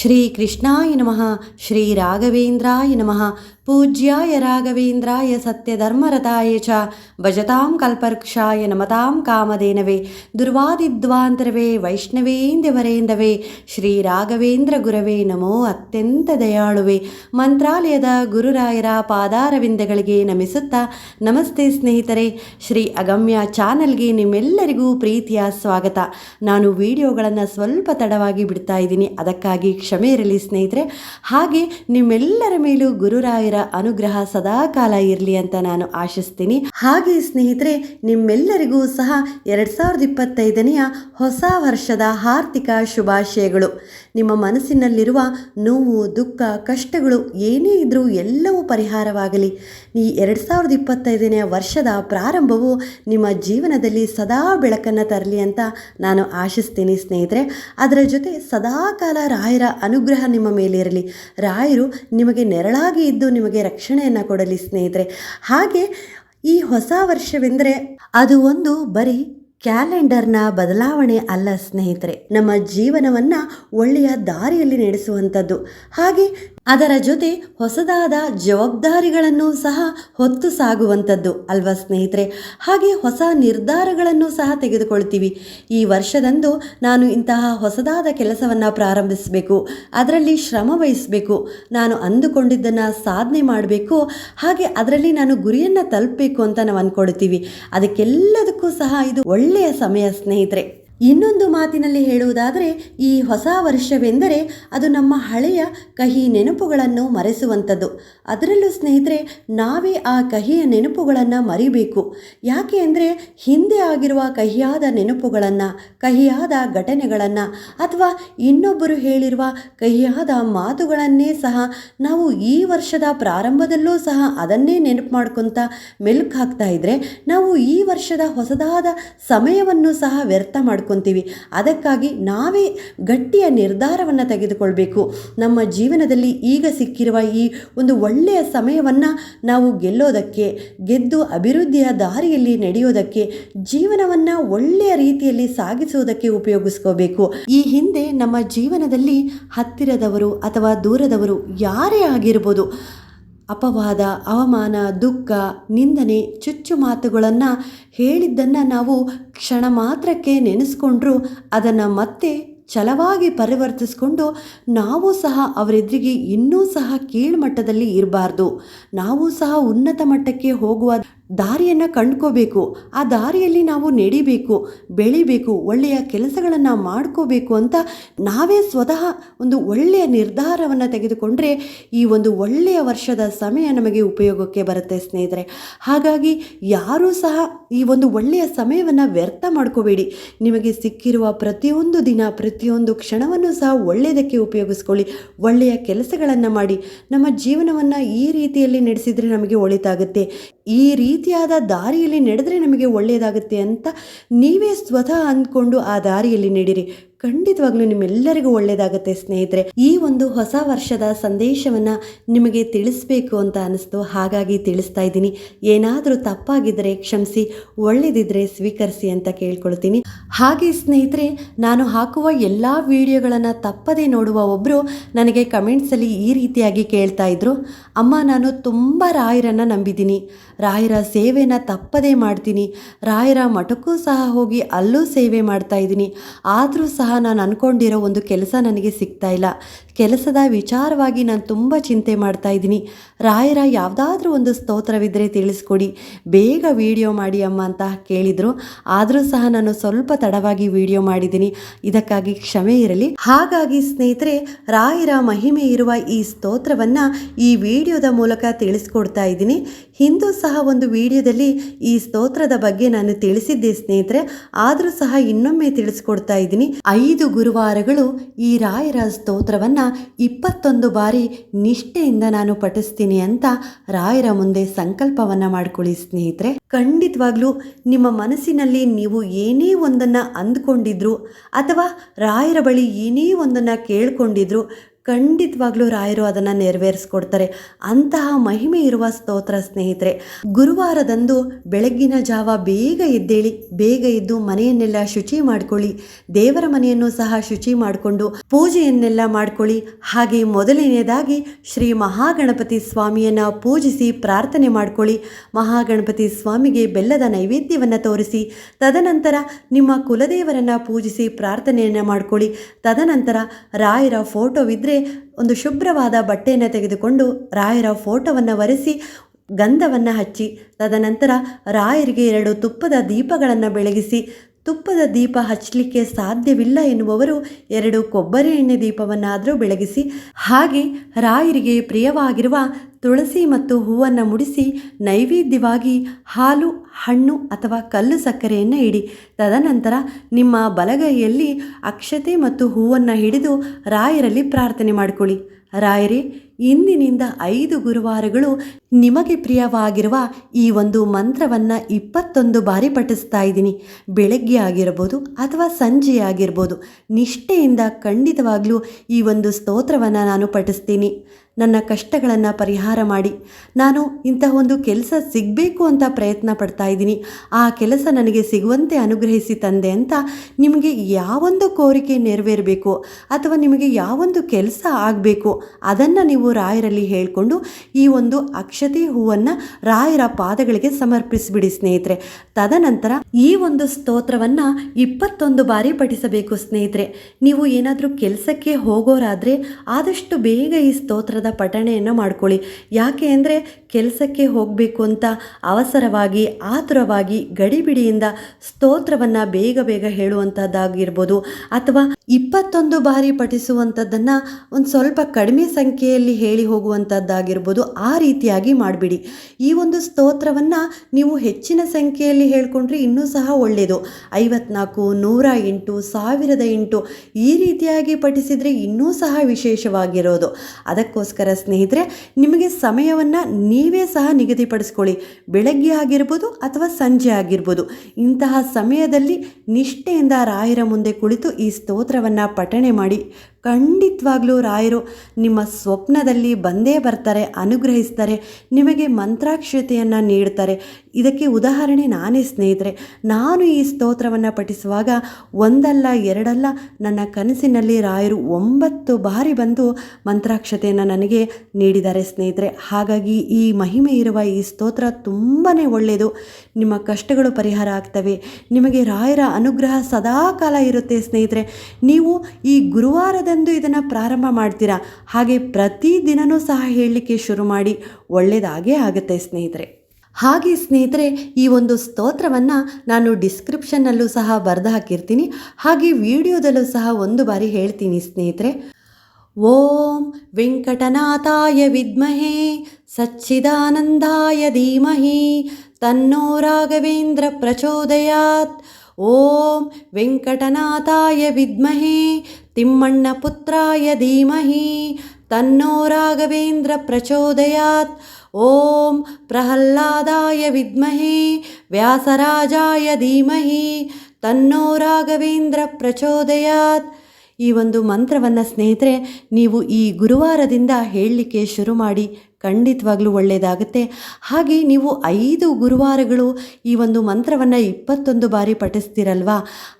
ಶ್ರೀಕೃಷ್ಣಾಯ ನಮಃ ಶ್ರೀ ರಾಘವೇಂದ್ರಾಯ ನಮಃ ಪೂಜ್ಯಾಯ ರಾಘವೇಂದ್ರಾಯ ಸತ್ಯಧರ್ಮರತಾಯ ಚ ಭಜತಾಂ ಕಲ್ಪರ್ಕ್ಷಾಯ ನಮತಾಂ ಕಾಮಧೇನವೇ ದುರ್ವಾದಿದ್ವಾಂತರವೇ ವೈಷ್ಣವೇಂದ್ಯವರೇಂದವೇ ಶ್ರೀ ರಾಘವೇಂದ್ರ ಗುರವೇ ನಮೋ ಅತ್ಯಂತ ದಯಾಳುವೆ ಮಂತ್ರಾಲಯದ ಗುರುರಾಯರ ಪಾದಾರವಿಂದಗಳಿಗೆ ನಮಿಸುತ್ತಾ ನಮಸ್ತೆ ಸ್ನೇಹಿತರೆ, ಶ್ರೀ ಅಗಮ್ಯ ಚಾನಲ್ಗೆ ನಿಮ್ಮೆಲ್ಲರಿಗೂ ಪ್ರೀತಿಯ ಸ್ವಾಗತ. ನಾನು ವಿಡಿಯೋಗಳನ್ನು ಸ್ವಲ್ಪ ತಡವಾಗಿ ಬಿಡ್ತಾ ಇದ್ದೀನಿ, ಅದಕ್ಕಾಗಿ ಕ್ಷಮೆ ಇರಲಿ ಸ್ನೇಹಿತರೆ. ಹಾಗೆ ನಿಮ್ಮೆಲ್ಲರ ಮೇಲೂ ಗುರುರಾಯರ ಅನುಗ್ರಹ ಸದಾ ಕಾಲ ಇರಲಿ ಅಂತ ನಾನು ಆಶಿಸ್ತೀನಿ. ಹಾಗೆ ಸ್ನೇಹಿತರೆ, ನಿಮ್ಮೆಲ್ಲರಿಗೂ ಸಹ ಎರಡ್ ಸಾವಿರದ ಇಪ್ಪತ್ತೈದನೆಯ ಹೊಸ ವರ್ಷದ ಆರ್ಥಿಕ ಶುಭಾಶಯಗಳು. ನಿಮ್ಮ ಮನಸ್ಸಿನಲ್ಲಿರುವ ನೋವು, ದುಃಖ, ಕಷ್ಟಗಳು ಏನೇ ಇದ್ದರೂ ಎಲ್ಲವೂ ಪರಿಹಾರವಾಗಲಿ. ಈ ಎರಡು ಸಾವಿರದ ಇಪ್ಪತ್ತೈದನೆಯ ವರ್ಷದ ಪ್ರಾರಂಭವು ನಿಮ್ಮ ಜೀವನದಲ್ಲಿ ಸದಾ ಬೆಳಕನ್ನು ತರಲಿ ಅಂತ ನಾನು ಆಶಿಸ್ತೀನಿ ಸ್ನೇಹಿತರೆ. ಅದರ ಜೊತೆ ಸದಾಕಾಲ ರಾಯರ ಅನುಗ್ರಹ ನಿಮ್ಮ ಮೇಲಿರಲಿ ರಾಯರು ನಿಮಗೆ ನೆರಳಾಗಿ ಇದ್ದು ನಿಮಗೆ ರಕ್ಷಣೆಯನ್ನು ಕೊಡಲಿ ಸ್ನೇಹಿತರೆ. ಹಾಗೆ ಈ ಹೊಸ ವರ್ಷವೆಂದರೆ ಅದು ಒಂದು ಬರೀ ಕ್ಯಾಲೆಂಡರ್ನ ಬದಲಾವಣೆ ಅಲ್ಲ ಸ್ನೇಹಿತರೆ ನಮ್ಮ ಜೀವನವನ್ನು ಒಳ್ಳೆಯ ದಾರಿಯಲ್ಲಿ ನಡೆಸುವಂಥದ್ದು. ಹಾಗೆ ಅದರ ಜೊತೆ ಹೊಸದಾದ ಜವಾಬ್ದಾರಿಗಳನ್ನು ಸಹ ಹೊತ್ತು ಸಾಗುವಂಥದ್ದು ಅಲ್ವಾ ಸ್ನೇಹಿತರೆ? ಹಾಗೆ ಹೊಸ ನಿರ್ಧಾರಗಳನ್ನು ಸಹ ತೆಗೆದುಕೊಳ್ತೀವಿ. ಈ ವರ್ಷದಂದು ನಾನು ಇಂತಹ ಹೊಸದಾದ ಕೆಲಸವನ್ನು ಪ್ರಾರಂಭಿಸಬೇಕು, ಅದರಲ್ಲಿ ಶ್ರಮ ವಹಿಸಬೇಕು, ನಾನು ಅಂದುಕೊಂಡಿದ್ದನ್ನು ಸಾಧನೆ ಮಾಡಬೇಕು, ಹಾಗೆ ಅದರಲ್ಲಿ ನಾನು ಗುರಿಯನ್ನು ತಲುಪಬೇಕು ಅಂತ ನಾವು ಅಂದ್ಕೊಳ್ತೀವಿ ಅದಕ್ಕೆಲ್ಲದಕ್ಕೂ ಸಹ ಇದು ಒಳ್ಳೆಯ ಸಮಯ ಸ್ನೇಹಿತರೆ. ಇನ್ನೊಂದು ಮಾತಿನಲ್ಲಿ ಹೇಳುವುದಾದರೆ, ಈ ಹೊಸ ವರ್ಷವೆಂದರೆ ಅದು ನಮ್ಮ ಹಳೆಯ ಕಹಿ ನೆನಪುಗಳನ್ನು ಮರೆಸುವಂಥದ್ದು. ಅದರಲ್ಲೂ ಸ್ನೇಹಿತರೆ, ನಾವೇ ಆ ಕಹಿಯ ನೆನಪುಗಳನ್ನು ಮರಿಬೇಕು. ಯಾಕೆ ಅಂದರೆ, ಹಿಂದೆ ಆಗಿರುವ ಕಹಿಯಾದ ನೆನಪುಗಳನ್ನು, ಕಹಿಯಾದ ಘಟನೆಗಳನ್ನು ಅಥವಾ ಇನ್ನೊಬ್ಬರು ಹೇಳಿರುವ ಕಹಿಯಾದ ಮಾತುಗಳನ್ನೇ ಸಹ ನಾವು ಈ ವರ್ಷದ ಪ್ರಾರಂಭದಲ್ಲೂ ಸಹ ಅದನ್ನೇ ನೆನಪು ಮಾಡ್ಕೊತ ಮೆಲುಕು ಹಾಕ್ತಾ ಇದ್ದರೆ ನಾವು ಈ ವರ್ಷದ ಹೊಸದಾದ ಸಮಯವನ್ನು ಸಹ ವ್ಯರ್ಥ ಮಾಡ್ಕೊ ಮಾಡ್ಕೊತೀವಿ ಅದಕ್ಕಾಗಿ ನಾವೇ ಗಟ್ಟಿಯ ನಿರ್ಧಾರವನ್ನು ತೆಗೆದುಕೊಳ್ಬೇಕು. ನಮ್ಮ ಜೀವನದಲ್ಲಿ ಈಗ ಸಿಕ್ಕಿರುವ ಈ ಒಂದು ಒಳ್ಳೆಯ ಸಮಯವನ್ನು ನಾವು ಗೆಲ್ಲೋದಕ್ಕೆ, ಗೆದ್ದು ಅಭಿವೃದ್ಧಿಯ ದಾರಿಯಲ್ಲಿ ನಡೆಯೋದಕ್ಕೆ, ಜೀವನವನ್ನು ಒಳ್ಳೆಯ ರೀತಿಯಲ್ಲಿ ಸಾಗಿಸುವುದಕ್ಕೆ ಉಪಯೋಗಿಸ್ಕೋಬೇಕು. ಈ ಹಿಂದೆ ನಮ್ಮ ಜೀವನದಲ್ಲಿ ಹತ್ತಿರದವರು ಅಥವಾ ದೂರದವರು ಯಾರೇ ಆಗಿರ್ಬೋದು ಅಪವಾದ, ಅವಮಾನ, ದುಃಖ, ನಿಂದನೆ, ಚುಚ್ಚು ಮಾತುಗಳನ್ನು ಹೇಳಿದ್ದನ್ನು ನಾವು ಕ್ಷಣ ಮಾತ್ರಕ್ಕೆ ನೆನೆಸ್ಕೊಂಡ್ರೂ ಅದನ್ನು ಮತ್ತೆ ಛಲವಾಗಿ ಪರಿವರ್ತಿಸ್ಕೊಂಡು ನಾವು ಸಹ ಅವರೆದುರಿಗೆ ಇನ್ನೂ ಸಹ ಕೀಳ್ಮಟ್ಟದಲ್ಲಿ ಇರಬಾರ್ದು. ನಾವು ಸಹ ಉನ್ನತ ಮಟ್ಟಕ್ಕೆ ಹೋಗುವ ದಾರಿಯನ್ನು ಕಂಡ್ಕೋಬೇಕು. ಆ ದಾರಿಯಲ್ಲಿ ನಾವು ನಡಿಬೇಕು, ಬೆಳಿಬೇಕು, ಒಳ್ಳೆಯ ಕೆಲಸಗಳನ್ನು ಮಾಡ್ಕೋಬೇಕು ಅಂತ ನಾವೇ ಸ್ವತಃ ಒಂದು ಒಳ್ಳೆಯ ನಿರ್ಧಾರವನ್ನು ತೆಗೆದುಕೊಂಡ್ರೆ ಈ ಒಂದು ಒಳ್ಳೆಯ ವರ್ಷದ ಸಮಯ ನಮಗೆ ಉಪಯೋಗಕ್ಕೆ ಬರುತ್ತೆ ಸ್ನೇಹಿತರೆ. ಹಾಗಾಗಿ ಯಾರೂ ಸಹ ಈ ಒಂದು ಒಳ್ಳೆಯ ಸಮಯವನ್ನು ವ್ಯರ್ಥ ಮಾಡ್ಕೋಬೇಡಿ. ನಿಮಗೆ ಸಿಕ್ಕಿರುವ ಪ್ರತಿಯೊಂದು ದಿನ, ಪ್ರತಿಯೊಂದು ಕ್ಷಣವನ್ನು ಸಹ ಒಳ್ಳೆಯದಕ್ಕೆ ಉಪಯೋಗಿಸ್ಕೊಳ್ಳಿ. ಒಳ್ಳೆಯ ಕೆಲಸಗಳನ್ನು ಮಾಡಿ. ನಮ್ಮ ಜೀವನವನ್ನು ಈ ರೀತಿಯಲ್ಲಿ ನಡೆಸಿದರೆ ನಮಗೆ ಒಳಿತಾಗುತ್ತೆ. ಈ ರೀತಿಯಾದ ದಾರಿಯಲ್ಲಿ ನಡೆದರೆ ನಮಗೆ ಒಳ್ಳೆಯದಾಗುತ್ತೆ ಅಂತ ನೀವೇ ಸ್ವತಃ ಅಂದ್ಕೊಂಡು ಆ ದಾರಿಯಲ್ಲಿ ನಡೀರಿ. ಖಂಡಿತವಾಗ್ಲೂ ನಿಮ್ಮೆಲ್ಲರಿಗೂ ಒಳ್ಳೆಯದಾಗುತ್ತೆ ಸ್ನೇಹಿತರೆ. ಈ ಒಂದು ಹೊಸ ವರ್ಷದ ಸಂದೇಶವನ್ನು ನಿಮಗೆ ತಿಳಿಸ್ಬೇಕು ಅಂತ ಅನಿಸ್ತು. ಹಾಗಾಗಿ ತಿಳಿಸ್ತಾ ಇದ್ದೀನಿ. ಏನಾದರೂ ತಪ್ಪಾಗಿದ್ದರೆ ಕ್ಷಮಿಸಿ ಒಳ್ಳೆಯದಿದ್ದರೆ ಸ್ವೀಕರಿಸಿ ಅಂತ ಕೇಳ್ಕೊಳ್ತೀನಿ. ಹಾಗೆ ಸ್ನೇಹಿತರೆ, ನಾನು ಹಾಕುವ ಎಲ್ಲ ವಿಡಿಯೋಗಳನ್ನು ತಪ್ಪದೇ ನೋಡುವ ಒಬ್ಬರು ನನಗೆ ಕಮೆಂಟ್ಸಲ್ಲಿ ಈ ರೀತಿಯಾಗಿ ಕೇಳ್ತಾ ಇದ್ರು, ಅಮ್ಮ, ನಾನು ತುಂಬ ರಾಯರನ್ನು ನಂಬಿದ್ದೀನಿ. ರಾಯರ ಸೇವೆನ ತಪ್ಪದೇ ಮಾಡ್ತೀನಿ. ರಾಯರ ಮಠಕ್ಕೂ ಸಹ ಹೋಗಿ ಅಲ್ಲೂ ಸೇವೆ ಮಾಡ್ತಾ ಇದ್ದೀನಿ. ಆದರೂ ಸಹ ನಾನು ಅಂದ್ಕೊಂಡಿರೋ ಒಂದು ಕೆಲಸ ನನಗೆ ಸಿಗ್ತಾ ಇಲ್ಲ. ಕೆಲಸದ ವಿಚಾರವಾಗಿ ನಾನು ತುಂಬ ಚಿಂತೆ ಮಾಡ್ತಾ ಇದ್ದೀನಿ. ರಾಯರ ಯಾವುದಾದ್ರೂ ಒಂದು ಸ್ತೋತ್ರವಿದ್ದರೆ ತಿಳಿಸ್ಕೊಡಿ. ಬೇಗ ವಿಡಿಯೋ ಮಾಡಿ ಅಮ್ಮ ಅಂತ ಕೇಳಿದರು. ಆದರೂ ಸಹ ನಾನು ಸ್ವಲ್ಪ ತಡವಾಗಿ ವಿಡಿಯೋ ಮಾಡಿದ್ದೀನಿ. ಇದಕ್ಕಾಗಿ ಕ್ಷಮೆ ಇರಲಿ. ಹಾಗಾಗಿ ಸ್ನೇಹಿತರೆ, ರಾಯರ ಮಹಿಮೆ ಇರುವ ಈ ಸ್ತೋತ್ರವನ್ನು ಈ ವಿಡಿಯೋದ ಮೂಲಕ ತಿಳಿಸ್ಕೊಡ್ತಾ ಇದ್ದೀನಿ. ಹಿಂದೂ ಸಹ ಒಂದು ವಿಡಿಯೋದಲ್ಲಿ ಈ ಸ್ತೋತ್ರದ ಬಗ್ಗೆ ನಾನು ತಿಳಿಸಿದ್ದೆ ಸ್ನೇಹಿತರೆ. ಆದರೂ ಸಹ ಇನ್ನೊಮ್ಮೆ ತಿಳಿಸ್ಕೊಡ್ತಾ ಇದ್ದೀನಿ. ಐದು ಗುರುವಾರಗಳು ಈ ರಾಯರ ಸ್ತೋತ್ರವನ್ನು ಇಪ್ಪತ್ತೊಂದು ಬಾರಿ ನಿಷ್ಠೆಯಿಂದ ನಾನು ಪಠಿಸ್ತೀನಿ ಅಂತ ರಾಯರ ಮುಂದೆ ಸಂಕಲ್ಪವನ್ನು ಮಾಡಿಕೊಳ್ಳಿ ಸ್ನೇಹಿತರೆ. ಖಂಡಿತವಾಗ್ಲೂ ನಿಮ್ಮ ಮನಸ್ಸಿನಲ್ಲಿ ನೀವು ಏನೇ ಒಂದನ್ನು ಅಂದ್ಕೊಂಡಿದ್ರು ಅಥವಾ ರಾಯರ ಬಳಿ ಏನೇ ಒಂದನ್ನು ಕೇಳ್ಕೊಂಡಿದ್ರು ಖಂಡಿತವಾಗ್ಲೂ ರಾಯರು ಅದನ್ನು ನೆರವೇರಿಸ್ಕೊಡ್ತಾರೆ. ಅಂತಹ ಮಹಿಮೆ ಇರುವ ಸ್ತೋತ್ರ ಸ್ನೇಹಿತರೆ, ಗುರುವಾರದಂದು ಬೆಳಗ್ಗಿನ ಜಾವ ಬೇಗ ಎದ್ದೇಳಿ, ಬೇಗ ಎದ್ದು ಮನೆಯನ್ನೆಲ್ಲ ಶುಚಿ ಮಾಡ್ಕೊಳ್ಳಿ, ದೇವರ ಮನೆಯನ್ನು ಸಹ ಶುಚಿ ಮಾಡಿಕೊಂಡು ಪೂಜೆಯನ್ನೆಲ್ಲ ಮಾಡ್ಕೊಳ್ಳಿ. ಹಾಗೆ ಮೊದಲನೆಯದಾಗಿ ಶ್ರೀ ಮಹಾಗಣಪತಿ ಸ್ವಾಮಿಯನ್ನು ಪೂಜಿಸಿ ಪ್ರಾರ್ಥನೆ ಮಾಡ್ಕೊಳ್ಳಿ. ಮಹಾಗಣಪತಿ ಸ್ವಾಮಿಗೆ ಬೆಲ್ಲದ ನೈವೇದ್ಯವನ್ನು ತೋರಿಸಿ, ತದನಂತರ ನಿಮ್ಮ ಕುಲದೇವರನ್ನು ಪೂಜಿಸಿ ಪ್ರಾರ್ಥನೆಯನ್ನು ಮಾಡ್ಕೊಳ್ಳಿ. ತದನಂತರ ರಾಯರ ಒಂದು ಶುಭ್ರವಾದ ಬಟ್ಟೆಯನ್ನು ತೆಗೆದುಕೊಂಡು ರಾಯರ ಫೋಟೋವನ್ನು ಒರೆಸಿ ಗಂಧವನ್ನು ಹಚ್ಚಿ, ತದನಂತರ ರಾಯರಿಗೆ ಎರಡು ತುಪ್ಪದ ದೀಪಗಳನ್ನು ಬೆಳಗಿಸಿ ತುಪ್ಪದ ದೀಪ ಹಚ್ಚಲಿಕ್ಕೆ ಸಾಧ್ಯವಿಲ್ಲ ಎನ್ನುವವರು ಎರಡು ಕೊಬ್ಬರಿ ಎಣ್ಣೆ ದೀಪವನ್ನಾದರೂ ಬೆಳಗಿಸಿ, ಹಾಗೆ ರಾಯರಿಗೆ ಪ್ರಿಯವಾಗಿರುವ ತುಳಸಿ ಮತ್ತು ಹೂವನ್ನು ಮುಡಿಸಿ ನೈವೇದ್ಯವಾಗಿ ಹಾಲು, ಹಣ್ಣು ಅಥವಾ ಕಲ್ಲು ಸಕ್ಕರೆಯನ್ನು ಇಡಿ. ತದನಂತರ ನಿಮ್ಮ ಬಲಗೈಯಲ್ಲಿ ಅಕ್ಷತೆ ಮತ್ತು ಹೂವನ್ನು ಹಿಡಿದು ರಾಯರಲ್ಲಿ ಪ್ರಾರ್ಥನೆ ಮಾಡಿಕೊಳ್ಳಿ. ರಾಯರೇ ಇಂದಿನಿಂದ ಐದು ಗುರುವಾರಗಳು ನಿಮಗೆ ಪ್ರಿಯವಾಗಿರುವ ಈ ಒಂದು ಮಂತ್ರವನ್ನು ಇಪ್ಪತ್ತೊಂದು ಬಾರಿ ಪಠಿಸ್ತಾ ಇದ್ದೀನಿ. ಬೆಳಗ್ಗೆ ಆಗಿರ್ಬೋದು ಅಥವಾ ಸಂಜೆ ಆಗಿರ್ಬೋದು, ನಿಷ್ಠೆಯಿಂದ ಖಂಡಿತವಾಗಲೂ ಈ ಒಂದು ಸ್ತೋತ್ರವನ್ನು ನಾನು ಪಠಿಸ್ತೀನಿ. ನನ್ನ ಕಷ್ಟಗಳನ್ನು ಪರಿಹಾರ ಮಾಡಿ, ನಾನು ಇಂತಹ ಒಂದು ಕೆಲಸ ಸಿಗಬೇಕು ಅಂತ ಪ್ರಯತ್ನ ಪಡ್ತಾ ಇದ್ದೀನಿ. ಆ ಕೆಲಸ ನನಗೆ ಸಿಗುವಂತೆ ಅನುಗ್ರಹಿಸಿ ತಂದೆ ಅಂತ ನಿಮಗೆ ಯಾವೊಂದು ಕೋರಿಕೆ ನೆರವೇರಬೇಕು ಅಥವಾ ನಿಮಗೆ ಯಾವೊಂದು ಕೆಲಸ ಆಗಬೇಕು, ಅದನ್ನು ನೀವು ರಾಯರಲ್ಲಿ ಹೇಳಿಕೊಂಡು ಈ ಒಂದು ಅಕ್ಷತೆ ಹೂವನ್ನು ರಾಯರ ಪಾದಗಳಿಗೆ ಸಮರ್ಪಿಸಿಬಿಡಿ ಸ್ನೇಹಿತರೆ. ತದನಂತರ ಈ ಒಂದು ಸ್ತೋತ್ರವನ್ನು ಇಪ್ಪತ್ತೊಂದು ಬಾರಿ ಪಠಿಸಬೇಕು ಸ್ನೇಹಿತರೆ. ನೀವು ಏನಾದರೂ ಕೆಲಸಕ್ಕೆ ಹೋಗೋರಾದರೆ ಆದಷ್ಟು ಬೇಗ ಈ ಸ್ತೋತ್ರದ ಪಠಣೆಯನ್ನು ಮಾಡ್ಕೊಳ್ಳಿ. ಯಾಕೆ ಅಂದರೆ ಕೆಲಸಕ್ಕೆ ಹೋಗಬೇಕು ಅಂತ ಅವಸರವಾಗಿ, ಆತುರವಾಗಿ, ಗಡಿಬಿಡಿಯಿಂದ ಸ್ತೋತ್ರವನ್ನು ಬೇಗ ಬೇಗ ಹೇಳುವಂಥದ್ದಾಗಿರ್ಬೋದು ಅಥವಾ ಇಪ್ಪತ್ತೊಂದು ಬಾರಿ ಪಠಿಸುವಂಥದ್ದನ್ನು ಒಂದು ಸ್ವಲ್ಪ ಕಡಿಮೆ ಸಂಖ್ಯೆಯಲ್ಲಿ ಹೇಳಿ ಹೋಗುವಂಥದ್ದಾಗಿರ್ಬೋದು ಆ ರೀತಿಯಾಗಿ ಮಾಡಿಬಿಡಿ. ಈ ಒಂದು ಸ್ತೋತ್ರವನ್ನು ನೀವು ಹೆಚ್ಚಿನ ಸಂಖ್ಯೆಯಲ್ಲಿ ಹೇಳಿಕೊಂಡ್ರೆ ಇನ್ನೂ ಸಹ ಒಳ್ಳೆಯದು ಐವತ್ನಾಲ್ಕು, ನೂರ ಎಂಟು, ಸಾವಿರದ ಎಂಟು ಈ ರೀತಿಯಾಗಿ ಪಠಿಸಿದರೆ ಇನ್ನೂ ಸಹ ವಿಶೇಷವಾಗಿರೋದು. ಅದಕ್ಕೋಸ್ಕರ ಸ್ನೇಹಿತರೆ, ನಿಮಗೆ ಸಮಯವನ್ನು ನೀವೇ ಸಹ ನಿಗದಿಪಡಿಸ್ಕೊಳ್ಳಿ. ಬೆಳಗ್ಗೆ ಆಗಿರ್ಬೋದು ಅಥವಾ ಸಂಜೆ ಆಗಿರ್ಬೋದು. ಇಂತಹ ಸಮಯದಲ್ಲಿ ನಿಷ್ಠೆಯಿಂದ ರಾಯರ ಮುಂದೆ ಕುಳಿತು ಈ ಸ್ತೋತ್ರವನ್ನು ಪಠಣೆ ಮಾಡಿ ಖಂಡಿತವಾಗ್ಲೂ ರಾಯರು ನಿಮ್ಮ ಸ್ವಪ್ನದಲ್ಲಿ ಬಂದೇ ಬರ್ತಾರೆ, ಅನುಗ್ರಹಿಸ್ತಾರೆ, ನಿಮಗೆ ಮಂತ್ರಾಕ್ಷತೆಯನ್ನು ನೀಡ್ತಾರೆ. ಇದಕ್ಕೆ ಉದಾಹರಣೆ ನಾನೇ ಸ್ನೇಹಿತರೆ. ನಾನು ಈ ಸ್ತೋತ್ರವನ್ನು ಪಠಿಸುವಾಗ ಒಂದಲ್ಲ, ಎರಡಲ್ಲ ನನ್ನ ಕನಸಿನಲ್ಲಿ ರಾಯರು ಒಂಬತ್ತು ಬಾರಿ ಬಂದು ಮಂತ್ರಾಕ್ಷತೆಯನ್ನು ನನಗೆ ನೀಡಿದ್ದಾರೆ ಸ್ನೇಹಿತರೆ. ಹಾಗಾಗಿ ಈ ಮಹಿಮೆ ಇರುವ ಈ ಸ್ತೋತ್ರ ತುಂಬಾ ಒಳ್ಳೆಯದು. ನಿಮ್ಮ ಕಷ್ಟಗಳು ಪರಿಹಾರ ಆಗ್ತವೆ. ನಿಮಗೆ ರಾಯರ ಅನುಗ್ರಹ ಸದಾಕಾಲ ಇರುತ್ತೆ ಸ್ನೇಹಿತರೆ. ನೀವು ಈ ಗುರುವಾರದಂದು ಇದನ್ನು ಪ್ರಾರಂಭ ಮಾಡ್ತೀರಾ? ಹಾಗೆ ಪ್ರತಿದಿನವೂ ಸಹ ಹೇಳಲಿಕ್ಕೆ ಶುರು ಮಾಡಿ ಒಳ್ಳೆಯದಾಗೇ ಆಗುತ್ತೆ ಸ್ನೇಹಿತರೆ. ಹಾಗೆ ಸ್ನೇಹಿತರೆ, ಈ ಒಂದು ಸ್ತೋತ್ರವನ್ನು ನಾನು ಡಿಸ್ಕ್ರಿಪ್ಷನ್ನಲ್ಲೂ ಸಹ ಬರೆದು ಹಾಕಿರ್ತೀನಿ. ಹಾಗೆ ವಿಡಿಯೋದಲ್ಲೂ ಸಹ ಒಂದು ಬಾರಿ ಹೇಳ್ತೀನಿ ಸ್ನೇಹಿತರೆ. ಓಂ ವೆಂಕಟನಾಥಾಯ ವಿದ್ಮಹೇ, ಸಚ್ಚಿದಾನಂದಾಯ ಧೀಮಹಿ, ತನ್ನೋ ರಾಘವೇಂದ್ರ ಪ್ರಚೋದಯಾತ್. ಓಂ ವೆಂಕಟನಾಥಾಯ ವಿದ್ಮಹೇ ತಿಮ್ಮಣ್ಣಪುತ್ರಾಯ ಧೀಮಹಿ, ತನ್ನೋ ರಾಘವೇಂದ್ರ ಪ್ರಚೋದಯಾತ್. ಓಂ ಪ್ರಹ್ಲಾದಾಯ ವಿದ್ಮಹೇ, ವ್ಯಾಸರಾಜಾಯ ಧೀಮಹಿ, ತನ್ನೋ ರಾಘವೇಂದ್ರ ಪ್ರಚೋದಯಾತ್. ಈ ಒಂದು ಮಂತ್ರವನ್ನು ಸ್ನೇಹಿತರೆ, ನೀವು ಈ ಗುರುವಾರದಿಂದ ಹೇಳಲಿಕ್ಕೆ ಶುರು ಮಾಡಿ ಖಂಡಿತವಾಗ್ಲೂ ಒಳ್ಳೆಯದಾಗುತ್ತೆ ಹಾಗೆ ನೀವು ಐದು ಗುರುವಾರಗಳು ಈ ಒಂದು ಮಂತ್ರವನ್ನು ಇಪ್ಪತ್ತೊಂದು ಬಾರಿ ಪಠಿಸ್ತೀರಲ್ವಾ?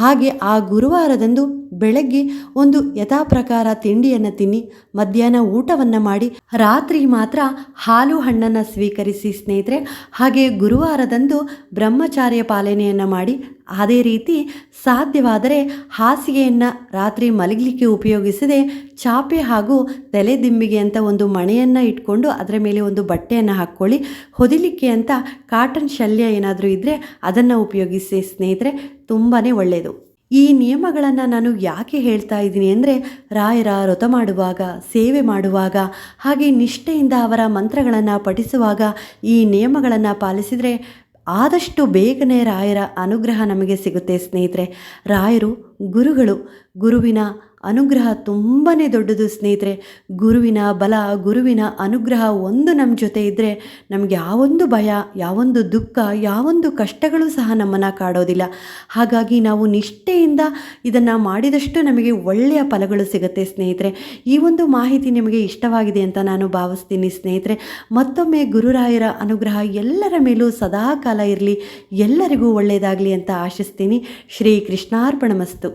ಹಾಗೆ ಆ ಗುರುವಾರದಂದು ಬೆಳಗ್ಗೆ ಒಂದು ಯಥಾಪ್ರಕಾರ ತಿಂಡಿಯನ್ನು ತಿನ್ನಿ, ಮಧ್ಯಾಹ್ನ ಊಟವನ್ನು ಮಾಡಿ, ರಾತ್ರಿ ಮಾತ್ರ ಹಾಲು ಹಣ್ಣನ್ನು ಸ್ವೀಕರಿಸಿ ಸ್ನೇಹಿತರೆ. ಹಾಗೆ ಗುರುವಾರದಂದು ಬ್ರಹ್ಮಚಾರ್ಯ ಪಾಲನೆಯನ್ನು ಮಾಡಿ, ಅದೇ ರೀತಿ ಸಾಧ್ಯವಾದರೆ ಹಾಸಿಗೆಯನ್ನು ರಾತ್ರಿ ಮಲಗಲಿಕ್ಕೆ ಉಪಯೋಗಿಸದೆ ಚಾಪೆ ಹಾಗೂ ತಲೆದಿಂಬಿಗೆ ಅಂತ ಒಂದು ಮಣೆಯನ್ನು ಇಟ್ಕೊಂಡು ಅದರ ಮೇಲೆ ಒಂದು ಬಟ್ಟೆಯನ್ನು ಹಾಕ್ಕೊಳ್ಳಿ. ಹೊದಿಲಿಕ್ಕೆ ಅಂತ ಕಾಟನ್ ಶಲ್ಯ ಏನಾದರೂ ಇದ್ದರೆ ಅದನ್ನು ಉಪಯೋಗಿಸಿ ಸ್ನೇಹಿತರೆ ತುಂಬಾ ಒಳ್ಳೆಯದು ಈ ನಿಯಮಗಳನ್ನು ನಾನು ಯಾಕೆ ಹೇಳ್ತಾ ಇದ್ದೀನಿ ಅಂದರೆ, ರಾಯರ ವ್ರತ ಮಾಡುವಾಗ, ಸೇವೆ ಮಾಡುವಾಗ, ಹಾಗೆ ನಿಷ್ಠೆಯಿಂದ ಅವರ ಮಂತ್ರಗಳನ್ನು ಪಠಿಸುವಾಗ ಈ ನಿಯಮಗಳನ್ನು ಪಾಲಿಸಿದರೆ ಆದಷ್ಟು ಬೇಗನೆ ರಾಯರ ಅನುಗ್ರಹ ನಮಗೆ ಸಿಗುತ್ತೆ ಸ್ನೇಹಿತರೆ. ರಾಯರು ಗುರುಗಳು, ಗುರುವಿನ ಅನುಗ್ರಹ ತುಂಬಾ ದೊಡ್ಡದು ಸ್ನೇಹಿತರೆ. ಗುರುವಿನ ಬಲ, ಗುರುವಿನ ಅನುಗ್ರಹ ಒಂದು ನಮ್ಮ ಜೊತೆ ಇದ್ದರೆ ನಮಗೆ ಯಾವೊಂದು ಭಯ, ಯಾವೊಂದು ದುಃಖ, ಯಾವೊಂದು ಕಷ್ಟಗಳು ಸಹ ನಮ್ಮನ್ನು ಕಾಡೋದಿಲ್ಲ. ಹಾಗಾಗಿ ನಾವು ನಿಷ್ಠೆಯಿಂದ ಇದನ್ನು ಮಾಡಿದಷ್ಟು ನಮಗೆ ಒಳ್ಳೆಯ ಫಲಗಳು ಸಿಗುತ್ತೆ ಸ್ನೇಹಿತರೆ. ಈ ಒಂದು ಮಾಹಿತಿ ನಿಮಗೆ ಇಷ್ಟವಾಗಿದೆ ಅಂತ ನಾನು ಭಾವಿಸ್ತೀನಿ ಸ್ನೇಹಿತರೆ. ಮತ್ತೊಮ್ಮೆ ಗುರುರಾಯರ ಅನುಗ್ರಹ ಎಲ್ಲರ ಮೇಲೂ ಸದಾ ಕಾಲ ಇರಲಿ. ಎಲ್ಲರಿಗೂ ಒಳ್ಳೆಯದಾಗಲಿ ಅಂತ ಆಶಿಸ್ತೀನಿ. ಶ್ರೀ ಕೃಷ್ಣಾರ್ಪಣಮಸ್ತು.